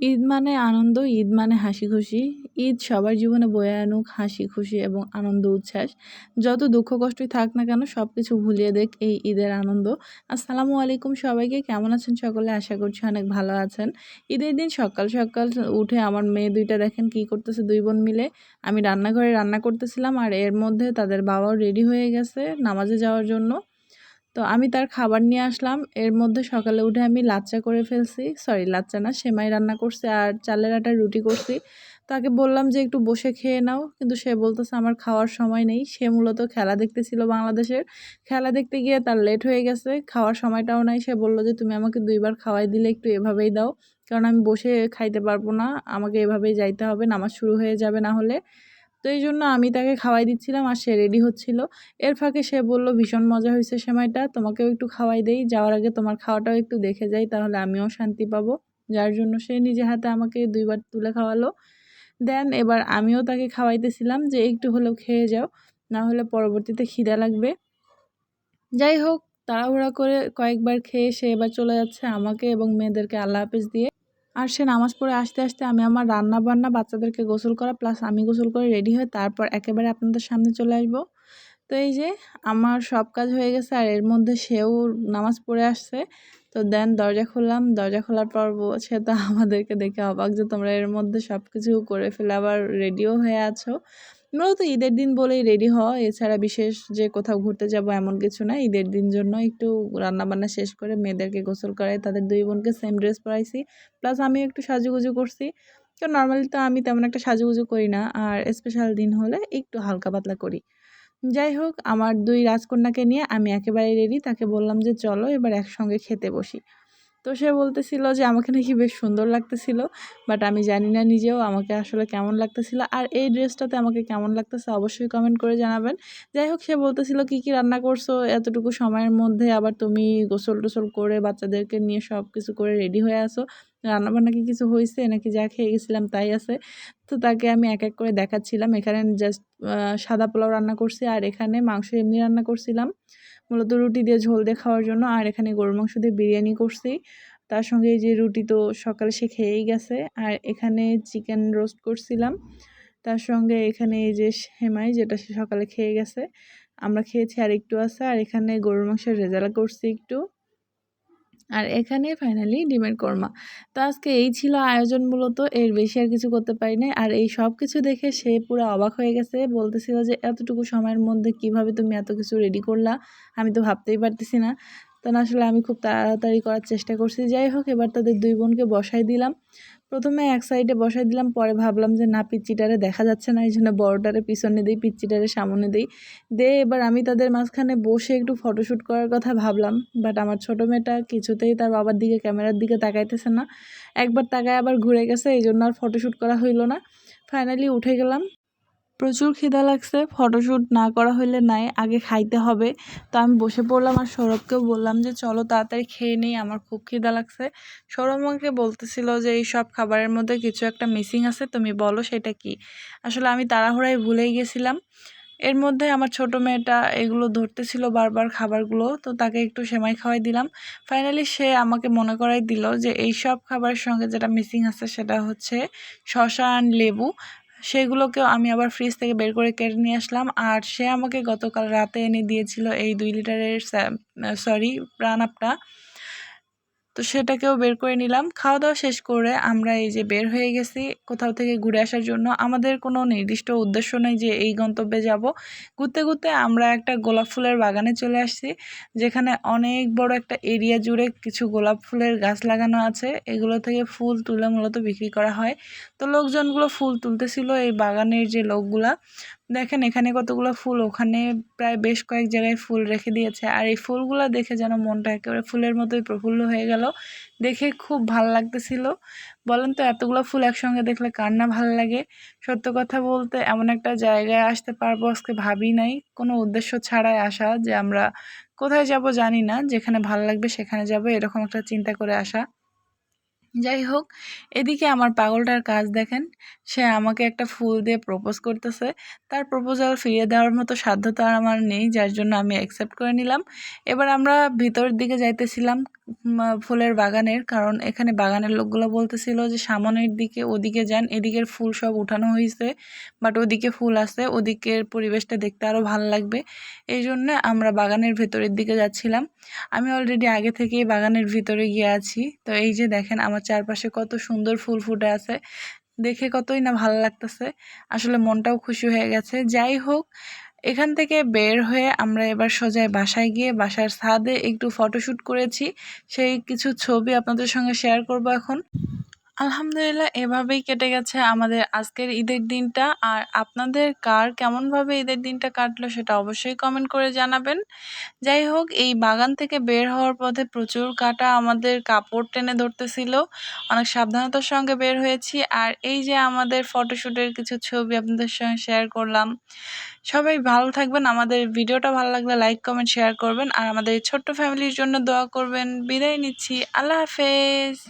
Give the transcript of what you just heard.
ঈদ মানে আনন্দ, ঈদ মানে হাসি খুশি ঈদ সবার জীবনে বয়ে আনুক হাসি খুশি এবং আনন্দ উচ্ছ্বাস। যত দুঃখ কষ্টই থাক না কেন সব কিছু ভুলিয়ে দেখ এই ঈদের আনন্দ। আসসালামু আলাইকুম সবাইকে, কেমন আছেন সকলে? আশা করছি অনেক ভালো আছেন। ঈদের দিন সকাল সকাল উঠে আমার মেয়ে দুইটা দেখেন কি করতেছে দুই বোন মিলে। আমি রান্নাঘরে রান্না করতেছিলাম আর এর মধ্যে তাদের বাবাও রেডি হয়ে গেছে নামাজে যাওয়ার জন্য। তো আমি তার খাবার নিয়ে আসলাম। এর মধ্যে সকালে উঠে আমি লাচ্চা করে ফেলছি। সরি লাচ্চা না, সেমাই রান্না করছি আর চালের আটার রুটি করছি। তাকে বললাম যে, একটু বসে খেয়ে নাও। কিন্তু সে বলতেছে, আমার খাওয়ার সময় নেই। সে মূলত খেলা দেখতেছিল বাংলাদেশের। খেলা দেখতে গিয়ে তার লেট হয়ে গেছে। খাওয়ার সময়টাও নাই। সে বলল যে, তুমি আমাকে দুইবার খাওয়াই দিলে একটু এভাবেই দাও। কারণ আমি বসে খাইতে পারব না। আমাকে এভাবেই যাইতে হবে। নামাজ শুরু হয়ে যাবে না হলে। তো এই জন্য আমি তাকে খাওয়াই দিচ্ছিলাম আর সে রেডি হচ্ছিল। এর ফাঁকে সে বলল, ভীষণ মজা হয়েছে সময়টা তোমাকেও একটু খাওয়াই দেই। যাওয়ার আগে তোমার খাওয়াটাও একটু দেখে যাই, তাহলে আমিও শান্তি পাবো। যার জন্য সে নিজে হাতে আমাকে দুইবার তুলে খাওয়ালো। দেন এবার আমিও তাকে খাওয়াইতেছিলাম যে, একটু হলেও খেয়ে যাও, না হলে পরবর্তীতে খিদা লাগবে। যাই হোক, তাড়াহুড়া করে কয়েকবার খেয়ে সে এবার চলে যাচ্ছে আমাকে এবং মেয়েদেরকে আল্লাহ হাফেজ দিয়ে। আর সে নামাজ পড়ে আসতে আসতে আমি আমার রান্না বান্না বাচ্চাদেরকে গোসল করা প্লাস আমি গোসল করে রেডি হয়ে তারপর একেবারে আপনাদের সামনে চলে আসব। তো এই যে আমার সব কাজ হয়ে গেছে আর এর মধ্যে সেও নামাজ পড়ে আসছে। তো দেন দরজা খুললাম, দরজা খোলার পর সে তো আমাদেরকে দেখে অবাক যে তোমরা এর মধ্যে সব কিছু করে ফেলে, আবার রেডিও হয়ে আছো। মূলত ঈদের দিন বলেই রেডি হওয়া। এছাড়া বিশেষ যে কোথাও ঘুরতে যাব এমন কিছু না। ঈদের দিন জন্য একটু রান্নাবান্না শেষ করে মেয়েদেরকে গোসল করাই, তাদের দুই বোনকে সেম ড্রেস পরাইছি। প্লাস আমি একটু সাজুগুজু করছি। তো নর্মালি তো আমি তেমন একটা সাজুগুজু করি না। আর স্পেশাল দিন হলে একটু হালকা পাতলা করি। যাই হোক, আমার দুই রাজকন্যাকে নিয়ে আমি একেবারে রেডি তাকে বললাম যে, চলো এবার একসঙ্গে খেতে বসি। তো সে বলতেছিল যে, আমাকে নাকি বেশ সুন্দর লাগতেছিল বাট আমি জানি না নিজেও আমাকে আসলে কেমন লাগতেছিল আর এই ড্রেসটাতে আমাকে কেমন লাগতেছে অবশ্যই কমেন্ট করে জানাবেন। যাই হোক, সে বলতেছিল, কি কি রান্না করছ? এতটুকু সময়ের মধ্যে আবার তুমি গোসল টোসল করে বাচ্চাদেরকে নিয়ে সব কিছু করে রেডি হয়ে আসো রান্নাবান্না কি কিছু হয়েছে নাকি যা খেয়ে গেছিলাম তাই আছে? তো তাকে আমি এক এক করে দেখাচ্ছিলাম। এখানে জাস্ট সাদা পোলাও রান্না করছি আর এখানে মাংস এমনি রান্না করছিলাম। মূলত রুটি দিয়ে ঝোল দিয়ে খাওয়ার জন্য। আর এখানে গরুর মাংস দিয়ে বিরিয়ানি করছি। তার সঙ্গে যে রুটি তো সকালে সে খেয়েই গেছে। আর এখানে চিকেন রোস্ট করছিলাম। তার সঙ্গে এখানে এই যে সেমাই, যেটা সে সকালে খেয়ে গেছে। আমরা খেয়েছি আর একটু আছে। আর এখানে গরুর মাংসের রেজালা করছি একটু। আর এখানে ফাইনালি ডিমের কর্মা। তো আজকে এই ছিল আয়োজন মূলত, এর বেশি আর কিছু করতে পারি নাই। আর এই সব কিছু দেখে সে পুরো অবাক হয়ে গেছে, বলতেছিল যে, এতটুকু সময়ের মধ্যে কীভাবে তুমি এত কিছু রেডি করলা? আমি তো ভাবতেই পারতেছি না। তখন আসলে আমি খুব তাড়াতাড়ি করার চেষ্টা করছি। যাই হোক, এবার তাদের দুই বোনকে বসাই দিলাম। প্রথমে এক সাইডে বসাই দিলাম, পরে ভাবলাম যে না, পিচ্চিটারে দেখা যাচ্ছে না, এই জন্য বড়টারে পিছনে দিই, পিচ্চিটারে সামনে দিই। দে এবার আমি তাদের মাঝখানে বসে একটু ফটোশ্যুট করার কথা ভাবলাম বাট আমার ছোটো মেয়েটা কিছুতেই তার বাবার দিকে, ক্যামেরার দিকে তাকাইতেছে না। একবার তাকায় আবার ঘুরে গেছে, এই জন্য আর ফটোশ্যুট করা হইল না। ফাইনালি উঠে গেলাম। প্রচুর খিদা লাগছে ফটোশ্যুট না করা হইলে নাই, আগে খাইতে হবে। তো আমি বসে পড়লাম আর সৌরভকেও বললাম যে, চলো তাড়াতাড়ি খেয়ে নিই, আমার খুব খিদা লাগছে। সৌরভ আমাকে বলতেছিল যে, এই সব খাবারের মধ্যে কিছু একটা মিসিং আছে, তুমি বলো সেটা কি? আসলে আমি তাড়াহুড়ায় ভুলেই গেছিলাম। এর মধ্যে আমার ছোট মেয়েটা এগুলো ধরতেছিল বারবার খাবারগুলো, তো তাকে একটু সেমাই খাওয়াই দিলাম। ফাইনালি সে আমাকে মনে করাই দিল যে, এই সব খাবারের সঙ্গে যেটা মিসিং আছে সেটা হচ্ছে শশা আর লেবু। সেগুলোকেও আমি আবার ফ্রিজ থেকে বের করে কেটে নিয়ে আসলাম। আর সে আমাকে গতকাল রাতে এনে দিয়েছিল এই দুই লিটারের সরি প্রাণ আপটা তো সেটাকেও বের করে নিলাম। খাওয়া দাওয়া শেষ করে আমরা এই যে বের হয়ে গেছি কোথাও থেকে ঘুরে আসার জন্য, আমাদের কোনো নির্দিষ্ট উদ্দেশ্য নেই যে এই গন্তব্যে যাব। ঘুরতে ঘুরতে আমরা একটা গোলাপ ফুলের বাগানে চলে আসছি, যেখানে অনেক বড় একটা এরিয়া জুড়ে কিছু গোলাপ ফুলের গাছ লাগানো আছে। এগুলো থেকে ফুল তুলে মূলত বিক্রি করা হয়। তো লোকজনগুলো ফুল তুলতেছিল এই বাগানের যে লোকগুলা। দেখেন এখানে কতগুলো ফুল, ওখানে প্রায় বেশ কয়েক জায়গায় ফুল রেখে দিয়েছে। আর এই ফুলগুলো দেখে যেন মনটা একেবারে ফুলের মতোই প্রফুল্ল হয়ে গেল। দেখে খুব ভালো লাগতেছিল। বলেন তো, এতগুলো ফুল একসঙ্গে দেখলে কার না ভালো লাগে? সত্য কথা বলতে এমন একটা জায়গায় আসতে পারব আজকে ভাবি নাই। কোনো উদ্দেশ্য ছাড়াই আসা যে আমরা কোথায় যাব জানি না। যেখানে ভালো লাগবে সেখানে যাব, এরকম একটা চিন্তা করে আসা। যাই হোক, এদিকে আমার পাগলটার কাজ দেখেন, সে আমাকে একটা ফুল দিয়ে প্রপোজ করতেছে। তার প্রপোজাল ফিরিয়ে দেওয়ার মতো সাধ্য তো আর আমার নেই, যার জন্য আমি অ্যাকসেপ্ট করে নিলাম। এবার আমরা ভিতরের দিকে যাইতেছিলাম। ফুলের বাগানের, কারণ এখানে বাগানের লোকগুলো বলতেছিল যে সামনের দিকে ওদিকে যান, এদিকের ফুল সব উঠানো হয়েছে বাট ওদিকে ফুল আছে, ওদিকের পরিবেশটা দেখতে আরও ভালো লাগবে। এই জন্য আমরা বাগানের ভেতরের দিকে যাচ্ছিলাম। আমি অলরেডি আগে থেকেই বাগানের ভিতরে গিয়ে আছি। তো এই যে দেখেন, আমার চারপাশে কত সুন্দর ফুল ফুটে আছে। দেখে কতই না ভালো লাগতেছে। আসলে মনটাও খুশি হয়ে গেছে। যাই হোক এখান থেকে বের হয়ে আমরা এবার সোজায় বাসায় গিয়ে বাসার ছাদে একটু ফটোশ্যুট করেছি। সেই কিছু ছবি আপনাদের সঙ্গে শেয়ার করব এখন। আলহামদুলিল্লাহ, এভাবেই কেটে গেছে আমাদের আজকের ঈদের দিনটা। আর আপনাদের কার কেমনভাবে ঈদের দিনটা কাটলো সেটা অবশ্যই কমেন্ট করে জানাবেন। যাই হোক, এই বাগান থেকে বের হওয়ার পথে প্রচুর কাটা আমাদের কাপড় টেনে ধরতেছিল। অনেক সাবধানতার সঙ্গে বের হয়েছি। আর এই যে আমাদের ফটোশ্যুটের কিছু ছবি আপনাদের সঙ্গে শেয়ার করলাম। সবাই ভালো থাকবেন। আমাদের ভিডিওটা ভালো লাগলে লাইক কমেন্ট শেয়ার করবেন। আর আমাদের ছোট্ট ফ্যামিলির জন্য দোয়া করবেন। বিদায় নিচ্ছি। আল্লাহ হাফেজ।